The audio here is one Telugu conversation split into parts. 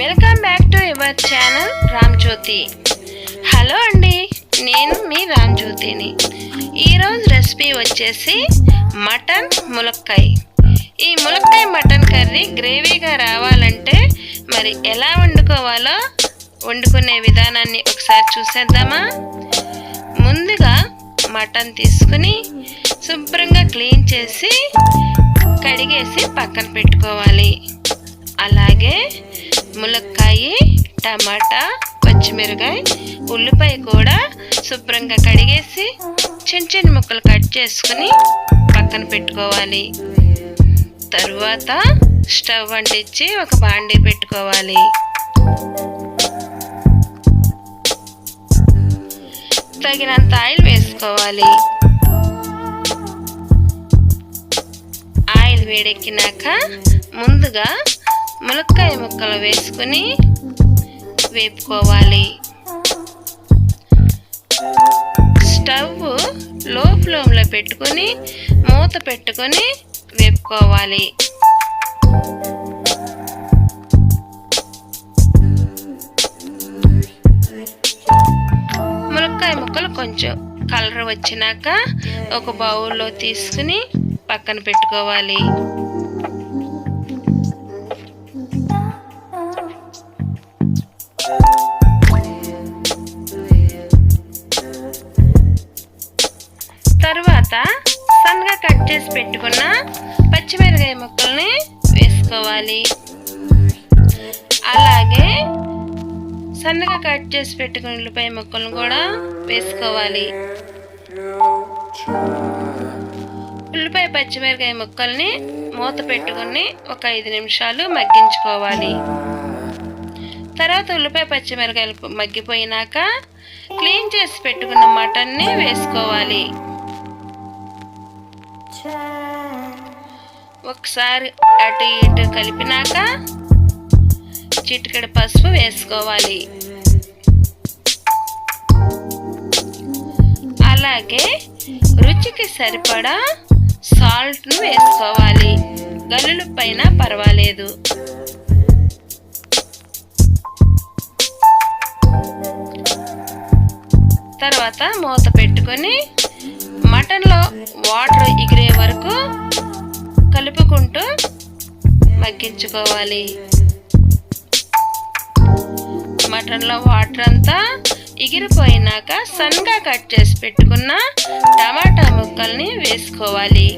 Welcome back to your channel Ram Jyothi hello అండి నేను మీ రామ్ జ్యోతిని ఈరోజు రెసిపీ వచ్చేసి మటన్ ములక్కాయ్. ఈ ములక్కాయ మటన్ కర్రీ గ్రేవీగా రావాలంటే మరి ఎలా వండుకోవాలో వండుకునే విధానాన్ని ఒకసారి చూసేద్దామా? ముందుగా మటన్ తీసుకుని శుభ్రంగా క్లీన్ చేసి కడిగేసి పక్కన పెట్టుకోవాలి. అలాగే ములక్కాయ టమాటా పచ్చిమిరకాయ ఉల్లిపాయ కూడా శుభ్రంగా కడిగేసి చిన్న చిన్న ముక్కలు కట్ చేసుకుని పక్కన పెట్టుకోవాలి. తరువాత స్టవ్ అంటించి ఒక బాండీ పెట్టుకోవాలి. తగినంత ఆయిల్ వేసుకోవాలి. ఆయిల్ వేడెక్కినాక ముందుగా ములక్కాయ ముక్కలు వేసుకుని వేపుకోవాలి. స్టవ్లో ఫ్లేమ్లో పెట్టుకొని మూత పెట్టుకొని వేపుకోవాలి. మునక్కాయ ముక్కలు కొంచెం కలర్ వచ్చినాక ఒక బౌల్లో తీసుకుని పక్కన పెట్టుకోవాలి. చేసి పెట్టుకున్న పచ్చిమిరకాయ ముక్కల్ని వేసుకోవాలి. అలాగే సన్నగా కట్ చేసి పెట్టుకున్న ఉల్లిపాయ ముక్కలను కూడా వేసుకోవాలి. ఉల్లిపాయ పచ్చిమిరకాయ ముక్కల్ని మూత పెట్టుకుని ఒక ఐదు నిమిషాలు మగ్గించుకోవాలి. తర్వాత ఉల్లిపాయ పచ్చిమిరకాయలు మగ్గిపోయినాక క్లీన్ చేసి పెట్టుకున్న మటన్ని వేసుకోవాలి. ఒకసారి అటు ఇటు కలిపినాక చిటికెడు పసుపు వేసుకోవాలి. అలాగే రుచికి సరిపడా సాల్ట్ను వేసుకోవాలి. గల్లుల పైన పర్వాలేదు. తర్వాత మూత పెట్టుకొని వాటర్ ఎగిరే వరకు కలుపుకుంటూ మగ్గించుకోవాలి. మటన్లో వాటర్ అంతా ఎగిరిపోయినాక సన్గా కట్ చేసి పెట్టుకున్న టమాటా ముక్కల్ని వేసుకోవాలి.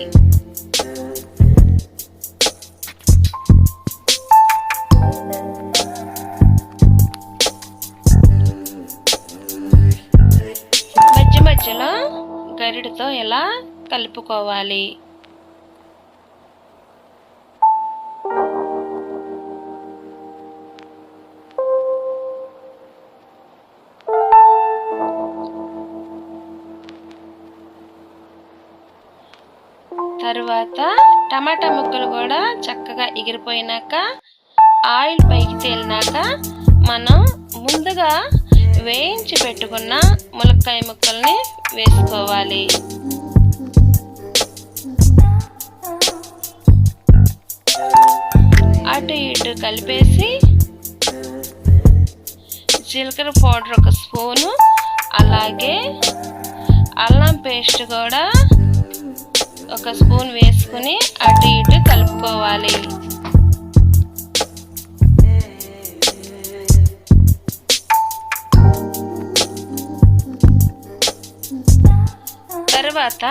మధ్య మధ్యలో గరిటతో ఇలా కలుపుకోవాలి. తరువాత టమాటా ముక్కలు కూడా చక్కగా ఎగిరిపోయినాక ఆయిల్ పైకి తేలినాక మనం ముందుగా వేయించి పెట్టుకున్న ములక్కాయ ముక్కల్ని వేసుకోవాలి. రెండు ఇటు కలిపేసి జీలకర్ర పౌడర్ ఒక స్పూను అలాగే అల్లం పేస్ట్ కూడా ఒక స్పూన్ వేసుకుని అటు ఇటు కలుపుకోవాలి. తర్వాత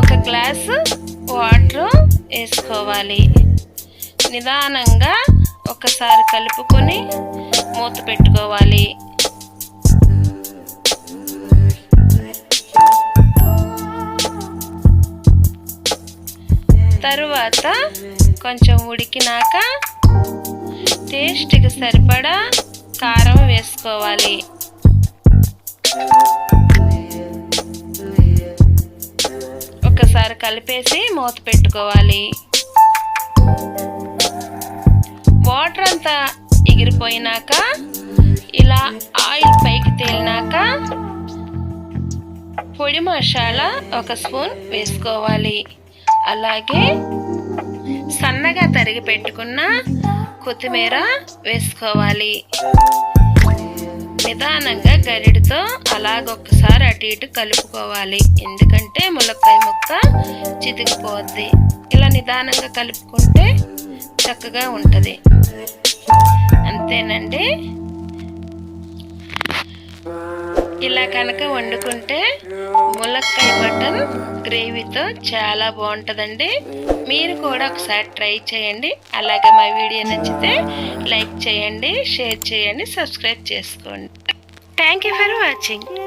ఒక గ్లాసు వాటర్ వేసుకోవాలి. నిదానంగా ఒకసారి కలుపుకొని మూత పెట్టుకోవాలి. తరువాత కొంచెం ఉడికినాక టేస్ట్కి సరిపడా కారం వేసుకోవాలి. ఒకసారి కలిపేసి మూత పెట్టుకోవాలి. పోయినాక ఇలా ఆయిల్ పైకి తేలినాక పొడి మసాలా ఒక స్పూన్ వేసుకోవాలి. అలాగే సన్నగా తరిగి పెట్టుకున్న కొత్తిమీర వేసుకోవాలి. నిదానంగా గరిడితో అలాగొక్కసారి అటు ఇటు కలుపుకోవాలి. ఎందుకంటే ములక్కాయ ముక్క చితికిపోద్ది. ఇలా నిదానంగా కలుపుకుంటే చక్కగా ఉంటుంది. అంతేనండి ఇలా కనుక వండుకుంటే ములక్కాయ మటన్ గ్రేవీతో చాలా బాగుంటుందండి. మీరు కూడా ఒకసారి ట్రై చేయండి. అలాగే మా వీడియో నచ్చితే లైక్ చేయండి షేర్ చేయండి సబ్స్క్రైబ్ చేసుకోండి. Thank you for watching